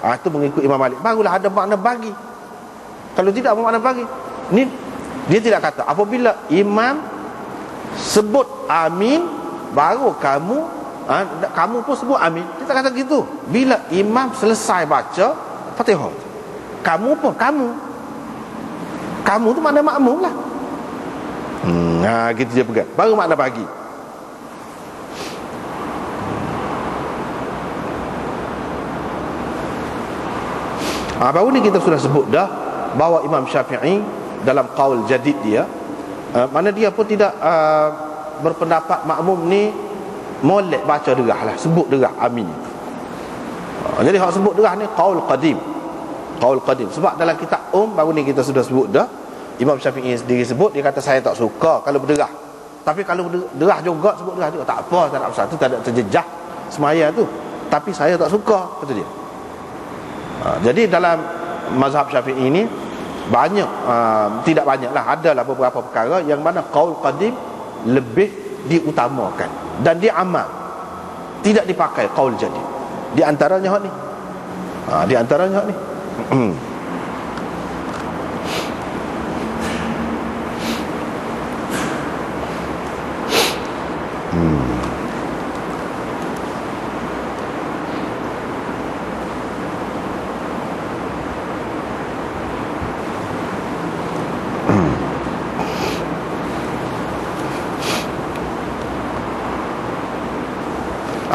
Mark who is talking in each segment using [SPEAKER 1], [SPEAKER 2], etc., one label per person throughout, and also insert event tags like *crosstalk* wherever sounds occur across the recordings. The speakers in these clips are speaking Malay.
[SPEAKER 1] Ah itu mengikut Imam Malik. Barulah ada makna bagi. Kalau tidak apa makna bagi? Ni dia tidak kata apabila imam sebut amin baru kamu ha, kamu pun sebut amin. Dia tak kata gitu. Bila imam selesai baca Fatihah. Kamu pun kamu. Kamu tu makna makmum lah. Hmm, ha, gitu dia pegang. Baru makna bagi. Ha, baru ni kita sudah sebut dah bahawa Imam Syafi'i dalam qaul jadid dia. Uh, mana dia pun tidak uh, berpendapat makmum ni molek baca derah lah sebut derah amin. Uh, jadi hak sebut derah ni qaul qadim. Qaul qadim. Sebab dalam kitab um baru ni kita sudah sebut dah Imam Syafi'i sendiri sebut dia kata saya tak suka kalau berderah. Tapi kalau berderah juga sebut derah juga. Tak apa tak ada apa tak ada terjejah semaya tu. Tapi saya tak suka kata dia Ha, jadi dalam mazhab syafi'i ini banyak uh, tidak banyak lah adalah beberapa perkara yang mana qaul qadim lebih diutamakan dan dia amal tidak dipakai qaul jadi di antaranya hak ni. Ha, di antaranya hak ni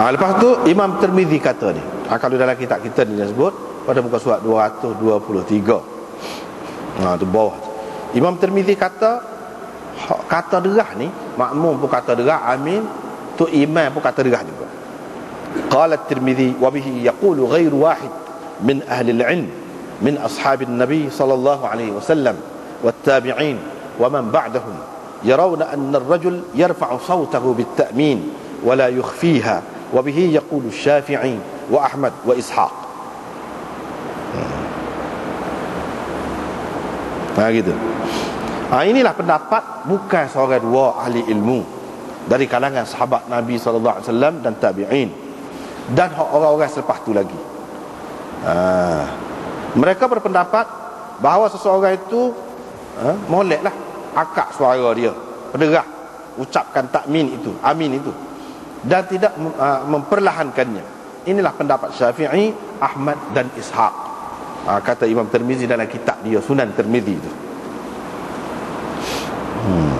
[SPEAKER 1] Ha, lepas tu Imam Tirmizi kata ni. Ha, kalau dalam kitab kita ni dia sebut pada muka surat 223. Ha tu bawah. Imam Tirmizi kata kata derah ni makmum pun kata derah amin tu imam pun kata derah juga. Qala Tirmizi wa bihi yaqulu ghairu wahid min ahli al-ilm min ashabin nabi sallallahu alaihi wasallam والتابعين ومن بعدهم يرون أن الرجل يرفع صوته بالتأمين ولا يخفيها وبه يقول الشافعي وأحمد وإسحاق Nah gitu. ha, inilah pendapat bukan seorang dua ahli ilmu dari kalangan sahabat Nabi sallallahu alaihi wasallam dan tabi'in dan orang-orang selepas tu lagi. Ha. Mereka berpendapat bahawa seseorang itu ha, moleklah akak suara dia, pederah ucapkan takmin itu, amin itu dan tidak uh, memperlahankannya. Inilah pendapat Syafi'i, Ahmad dan Ishaq. Uh, kata Imam Tirmizi dalam kitab dia Sunan Tirmizi itu. Hmm.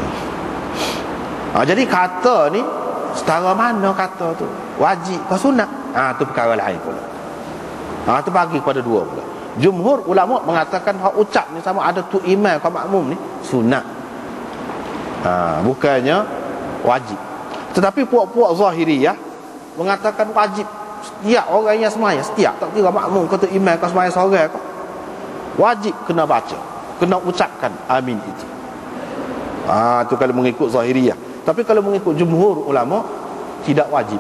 [SPEAKER 1] Uh, jadi kata ni setara mana kata tu? Wajib ke sunat? Ah tu perkara lain pula. Ah tu bagi kepada dua pula. Jumhur ulama mengatakan hak ucap ni sama ada tu imam ke makmum ni sunat. Ah bukannya wajib. Tetapi puak-puak zahiriyah mengatakan wajib setiap orang yang semaya, setiap tak kira makmum kata imam kau semaya seorang kau. Wajib kena baca, kena ucapkan amin itu. Ah tu kalau mengikut zahiriyah. Tapi kalau mengikut jumhur ulama tidak wajib,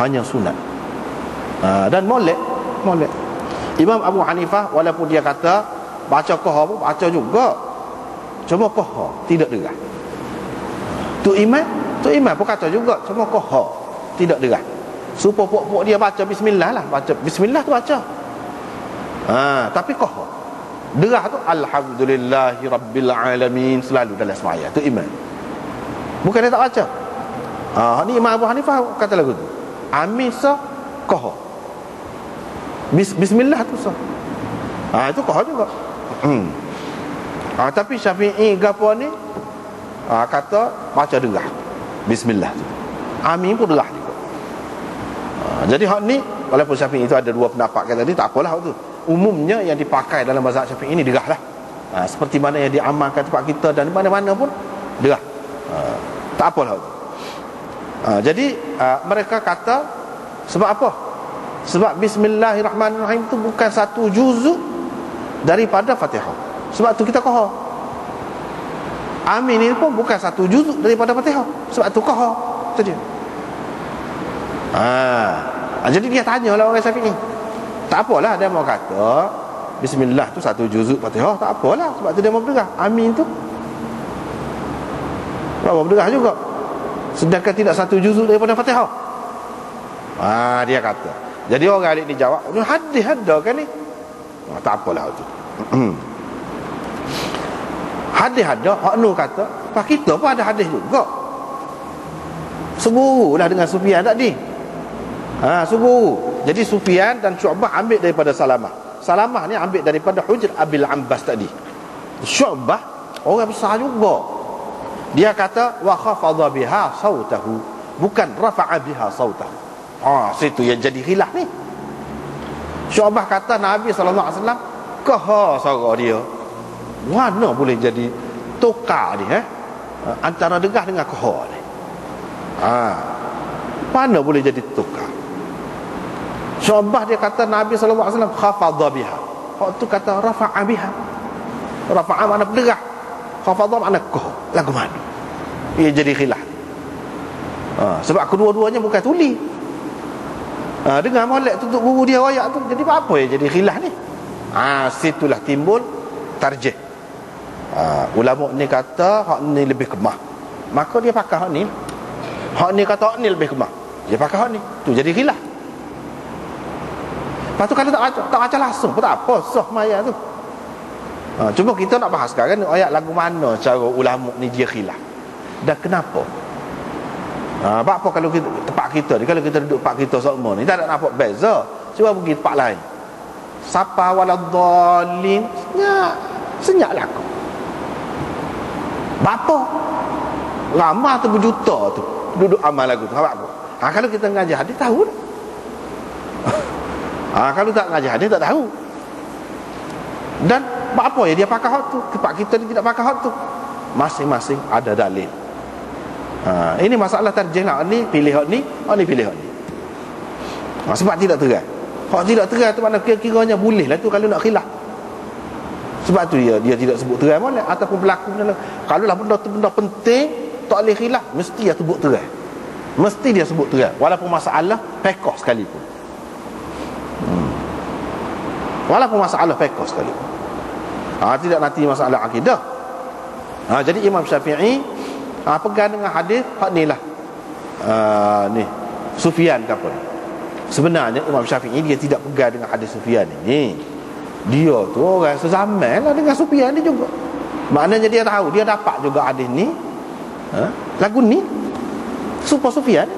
[SPEAKER 1] hanya sunat. Ah, dan molek, molek. Imam Abu Hanifah walaupun dia kata baca qah pun baca juga. Cuma qah tidak derah. Tu imam Tu imam pun kata juga Semua koha Tidak derah. Supaya pok-pok dia baca bismillah lah baca Bismillah tu baca. Ha, Tapi koha Derah tu Alhamdulillahi Rabbil Alamin Selalu dalam semaya. Tu imam. Bukan dia tak baca. Ha, Ni Imam Abu Hanifah kata lagu tu. Amin sa koha Bis, Bismillah tu sa ha, Itu koha juga. Hmm. ha, Tapi Syafi'i Gapa ni ha, Kata baca derah Bismillah. Amin pun derah juga. Ha, Jadi hak ni Walaupun Syafi'i itu ada dua pendapat kata tadi Tak apalah tu. Umumnya yang dipakai dalam mazhab Syafi'i ini derah lah. Ha, Seperti mana yang diamalkan tempat kita Dan mana-mana pun derah ha, Tak apalah tu. Ha, Jadi ha, mereka kata Sebab apa? Sebab Bismillahirrahmanirrahim itu bukan satu juzuk Daripada Fatihah. Sebab tu kita kohar Amin ini pun bukan satu juzuk daripada Fatihah. Sebab tu kah tu dia. Ha. Jadi dia tanya lah orang Syafi'i. Tak apalah dia mau kata Bismillah tu satu juzuk Fatihah tak apalah sebab tu dia mau berderah. Amin tu mau berderah juga. Sedangkan tidak satu juzuk daripada Fatihah. Ha, dia kata Jadi orang alik ni jawab, ni hadis ada kan ni? Oh, tak apalah tu. *clears throat* hadis ada, hak nu kata, pak kita pun ada hadis juga. Seburulah dengan Sufyan tadi. Ha, seburuh. Jadi Sufyan dan Syu'bah ambil daripada Salamah. Salamah ni ambil daripada Hujr Abil Ambas tadi. Syu'bah orang besar juga. Dia kata wa khafadha biha sautahu bukan rafa'a biha sautahu. Ah, ha, situ yang jadi khilaf ni. Syu'bah kata Nabi wasallam kaha suara dia. Mana boleh jadi tukar ni eh? Antara degah dengan kaha ni. Ha. Mana boleh jadi tukar? Syu'bah dia kata Nabi wasallam khafadha biha. Hak tu kata rafa'a biha. Rafa'a mana berderah. Khafadha mana kaha. Lagu mana? Ia jadi khilaf. Ha, sebab kedua-duanya bukan tuli. Ha, dengar molek tutup guru dia royak tu. Jadi apa yang jadi khilaf ni? Ha, situlah timbul tarjih. Ha, ulama ni kata hak ni lebih kemah. Maka dia pakai hak ni. Hak ni kata hak ni lebih kemah. Dia pakai hak ni. Tu jadi khilaf. Lepas tu kalau tak baca, tak baca langsung pun tak apa. Soh maya tu. Ha, cuma kita nak bahas sekarang ayat lagu mana cara ulama ni dia khilaf. Dan kenapa? Ha, apa kalau kita, tempat kita ni kalau kita duduk tempat kita semua ni tak ada nampak beza. Cuba pergi tempat lain. Sapa waladhalin senyap senyap laku. Bapa ramah tu berjuta tu duduk amal lagu tu apa. Ha, kalau kita ngajar dia tahu. ha, kalau tak ngajar dia tak tahu. Dan apa ya dia pakai hak tu? Tempat kita ni tidak pakai hak tu. Masing-masing ada dalil. Ha, ini masalah tarjih lah. Ni pilih hak ni, hak ni pilih hak ni. Ha, sebab tidak terai. Hak tidak terai tu mana kira-kiranya boleh lah tu kalau nak khilaf. Sebab tu dia dia tidak sebut terai mana ataupun berlaku mana. Kalau lah benda tu benda penting, tak boleh khilaf, mesti dia sebut terai. Mesti dia sebut terai. Walaupun masalah pekoh sekalipun. Hmm. Walaupun masalah pekoh sekalipun. Ha, tidak nanti masalah akidah. Ha, jadi Imam Syafi'i ha, pegang dengan hadis hak ni lah uh, ni Sufyan ke apa sebenarnya Imam Syafi'i dia tidak pegang dengan hadis Sufyan ni dia tu orang sezaman lah dengan Sufyan ni juga. Maknanya dia tahu dia dapat juga hadis ni. Ha? lagu ni. Super Sufyan.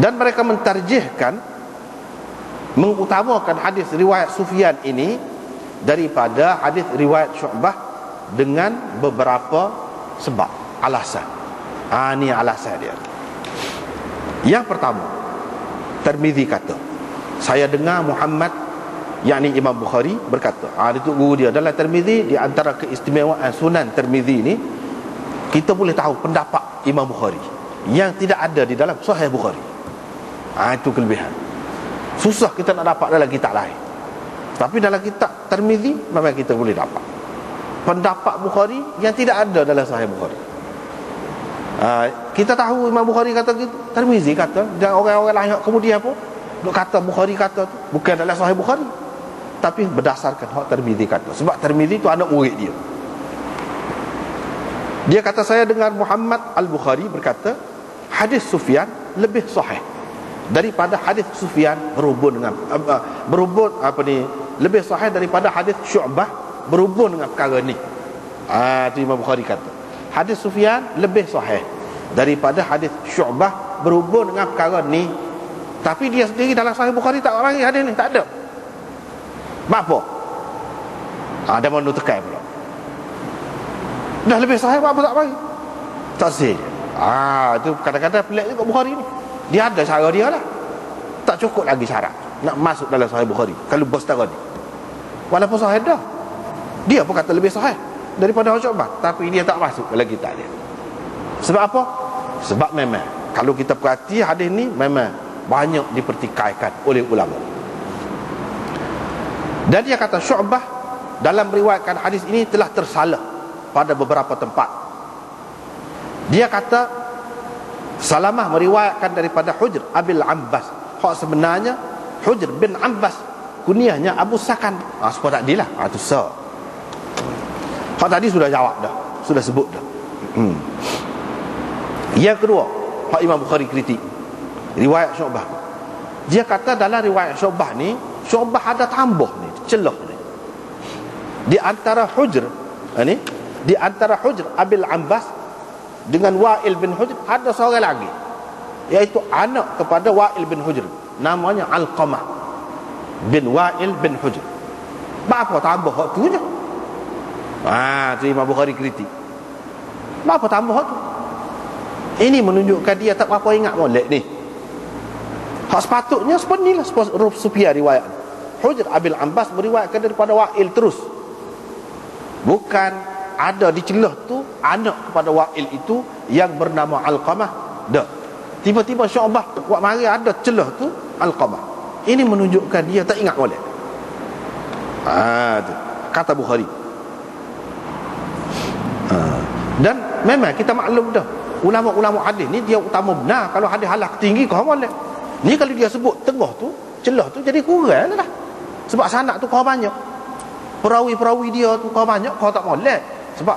[SPEAKER 1] Dan mereka mentarjihkan mengutamakan hadis riwayat Sufyan ini daripada hadis riwayat Syu'bah dengan beberapa sebab alasan. Ha, ni alasan dia. Yang pertama Termizi kata saya dengar Muhammad yakni Imam Bukhari berkata ha, itu guru dia dalam Termizi di antara keistimewaan sunan Termizi ni kita boleh tahu pendapat Imam Bukhari yang tidak ada di dalam Sahih Bukhari. Ha, itu kelebihan. Susah kita nak dapat dalam kitab lain. Tapi dalam kitab Termizi memang kita boleh dapat. Pendapat Bukhari yang tidak ada dalam Sahih Bukhari. Uh, kita tahu Imam Bukhari kata gitu, Tirmizi kata dan orang-orang lain kemudian pun duk kata Bukhari kata tu bukan dalam Sahih Bukhari tapi berdasarkan hak Tirmizi kata. Sebab Tirmizi tu anak murid dia. Dia kata saya dengar Muhammad Al-Bukhari berkata hadis Sufyan lebih sahih daripada hadis Sufyan berhubung dengan uh, berhubung apa ni lebih sahih daripada hadis Syu'bah berhubung dengan perkara ni ah tu Imam Bukhari kata hadis Sufyan lebih sahih daripada hadis Syu'bah berhubung dengan perkara ni tapi dia sendiri dalam sahih Bukhari tak orang hadis ni tak ada apa ah dia mau tekan pula. Dah lebih sahih apa tak bagi? Tak sih ah tu kadang-kadang pelik juga Bukhari ni. Dia ada cara dia lah. Tak cukup lagi syarat nak masuk dalam sahih Bukhari. Kalau bos tak ni. Walaupun sahih dah. Dia pun kata lebih sahih daripada Syu'bah tapi dia tak masuk dalam kitab dia. Sebab apa? Sebab memang kalau kita perhati hadis ni memang banyak dipertikaikan oleh ulama dan dia kata Syu'bah dalam meriwayatkan hadis ini telah tersalah pada beberapa tempat. Dia kata Salamah meriwayatkan daripada Hujr Abil Ambas hak sebenarnya Hujr bin Ambas kuniahnya Abu Sakan. Ah, sebab tak dilah. Ah, tu so. Hak tadi sudah jawab dah. Sudah sebut dah. Hmm. Yang kedua Hak Imam Bukhari kritik. Riwayat Syu'bah. Dia kata dalam riwayat Syu'bah ni Syu'bah ada tambah ni celah ni. Di antara hujr ini di antara hujr Abil Ambas dengan Wa'il bin Hujr ada seorang lagi iaitu anak kepada Wa'il bin Hujr. Namanya Al-Qamah bin Wa'il bin Hujr. Apa tambah hak tu je? Ah tu Imam Bukhari kritik. Apa tambah hak tu? Ini menunjukkan dia tak apa ingat molek ni. Hak sepatutnya sepenuhnya Sufyan riwayat Hujr Abil Ambas beriwayatkan daripada Wa'il terus. Bukan ada di celah tu anak kepada Wa'il itu yang bernama Al-Qamah. Dah. Tiba-tiba Syu'bah buat mari ada celah tu Al-Qamah. Ini menunjukkan dia tak ingat boleh. Ah tu. Kata Bukhari. Ha. dan memang kita maklum dah. Ulama-ulama hadis ni dia utama benar kalau hadis halak tinggi kau boleh. Ni kalau dia sebut tengah tu celah tu jadi kurang lah sebab sanak tu kau banyak. Perawi-perawi dia tu kau banyak kau tak boleh sebab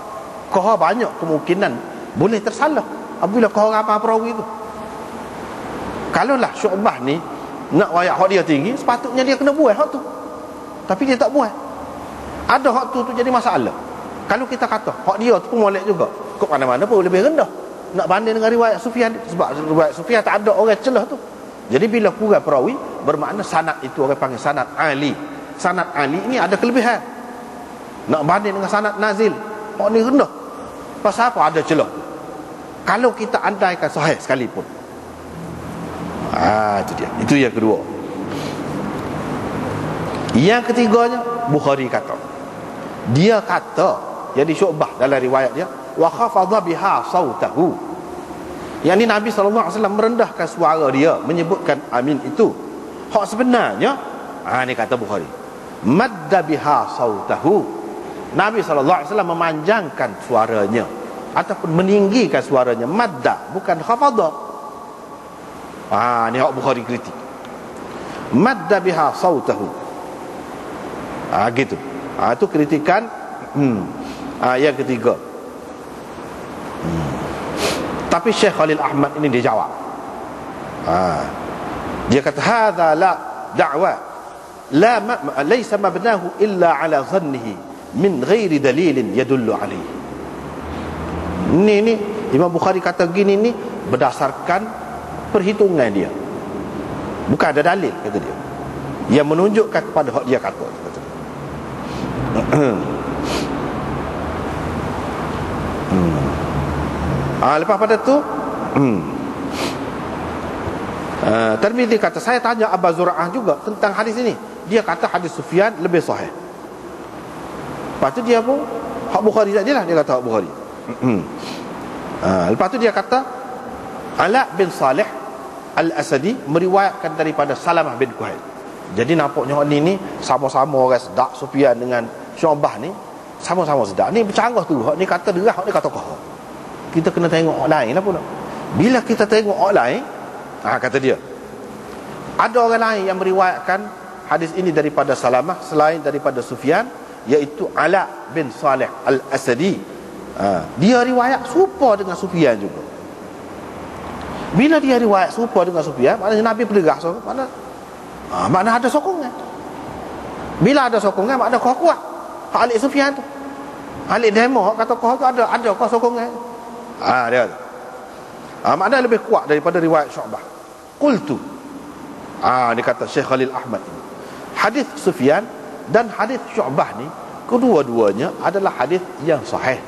[SPEAKER 1] kau banyak kemungkinan boleh tersalah apabila kau apa perawi itu kalau lah syu'bah ni nak wayak hak dia tinggi sepatutnya dia kena buat hak tu. Tapi dia tak buat ada hak tu tu jadi masalah. Kalau kita kata hak dia tu pun molek juga kok mana-mana pun lebih rendah. Nak banding dengan riwayat Sufyan sebab riwayat Sufyan tak ada orang celah tu jadi bila kurang perawi bermakna sanad itu orang panggil sanad ali. Sanad ali ini ada kelebihan. Nak banding dengan sanad nazil. Oh ni rendah. Pasal apa? Ada celah. Kalau kita andaikan sahih sekalipun. Ah itu dia. Itu yang kedua. Yang ketiganya Bukhari kata. Dia kata Jadi syu'bah dalam riwayat dia Wa khafadha biha sawtahu Yang ni Nabi SAW merendahkan suara dia Menyebutkan amin itu. Hak sebenarnya Ah ni kata Bukhari Madda biha sawtahu Nabi SAW memanjangkan suaranya ataupun meninggikan suaranya. Madda bukan khafadha. Ah ni hak Bukhari kritik. Madda biha sautahu. Ah gitu. Ah itu kritikan hmm ah yang ketiga. Tapi Syekh Khalil Ahmad ini dia jawab. Ah dia kata hadza la da'wa. La ma, laysa mabnahu illa ala dhannihi min ghairi dalilin yadullu alaihi ni ni Imam Bukhari kata gini ni berdasarkan perhitungan dia. Bukan ada dalil kata dia. Yang menunjukkan kepada hak dia kata, kata. *clears throat* ah, lepas pada tu hmm. uh, Tirmizi kata saya tanya Abu Zur'ah juga tentang hadis ini. Dia kata hadis Sufyan lebih sahih. Lepas tu dia pun Hak Bukhari saja lah dia kata Hak Bukhari. Ha, Lepas tu dia kata Ala bin Saleh Al-Asadi meriwayatkan daripada Salamah bin Kuhail. Jadi nampaknya ni ni Sama-sama orang sedap Sufian dengan Syu'bah ni Sama-sama sedap. Ni bercanggah tu. Hak ni kata derah Hak ni kata kau Kita kena tengok lain lah pula Bila kita tengok lain ha, Kata dia Ada orang lain yang meriwayatkan Hadis ini daripada Salamah Selain daripada Sufyan iaitu Ala bin Saleh Al-Asadi. Ha, dia riwayat serupa dengan Sufyan juga. Bila dia riwayat serupa dengan Sufyan maknanya Nabi berderah so, mana ha, makna ada sokongan. Bila ada sokongan makna kau kuat Alik Sufyan tu. Alik demo kata kau ada ada kau sokongan ha, dia ha, makna lebih kuat daripada riwayat Syu'bah qultu ha, dia kata Syekh Khalil Ahmad hadis Sufyan dan hadis Syu'bah ni kedua-duanya adalah hadis yang sahih.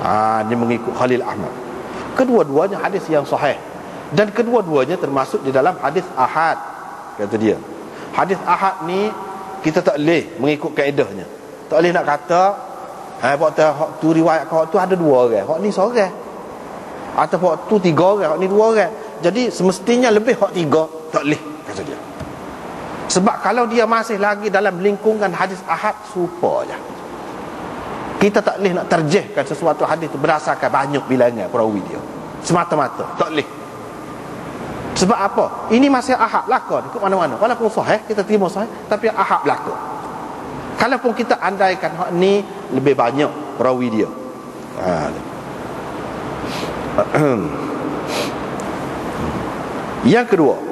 [SPEAKER 1] Ah ni mengikut Khalil Ahmad. Kedua-duanya hadis yang sahih dan kedua-duanya termasuk di dalam hadis ahad kata dia. Hadis ahad ni kita tak boleh mengikut kaedahnya. Tak boleh nak kata ha waktu tu riwayat kau tu ada dua orang. Hak ni seorang. Atau waktu tiga orang, hak ni dua orang. Jadi semestinya lebih hak tiga tak boleh kata dia. Sebab kalau dia masih lagi dalam lingkungan hadis ahad Supa je Kita tak boleh nak terjehkan sesuatu hadis itu Berdasarkan banyak bilangan perawi dia Semata-mata Tak boleh Sebab apa? Ini masih ahad belakang Ke mana-mana Walaupun sahih Kita terima sahih Tapi ahad belakang Kalaupun kita andaikan hak ni Lebih banyak perawi dia ha. *clears throat* Yang kedua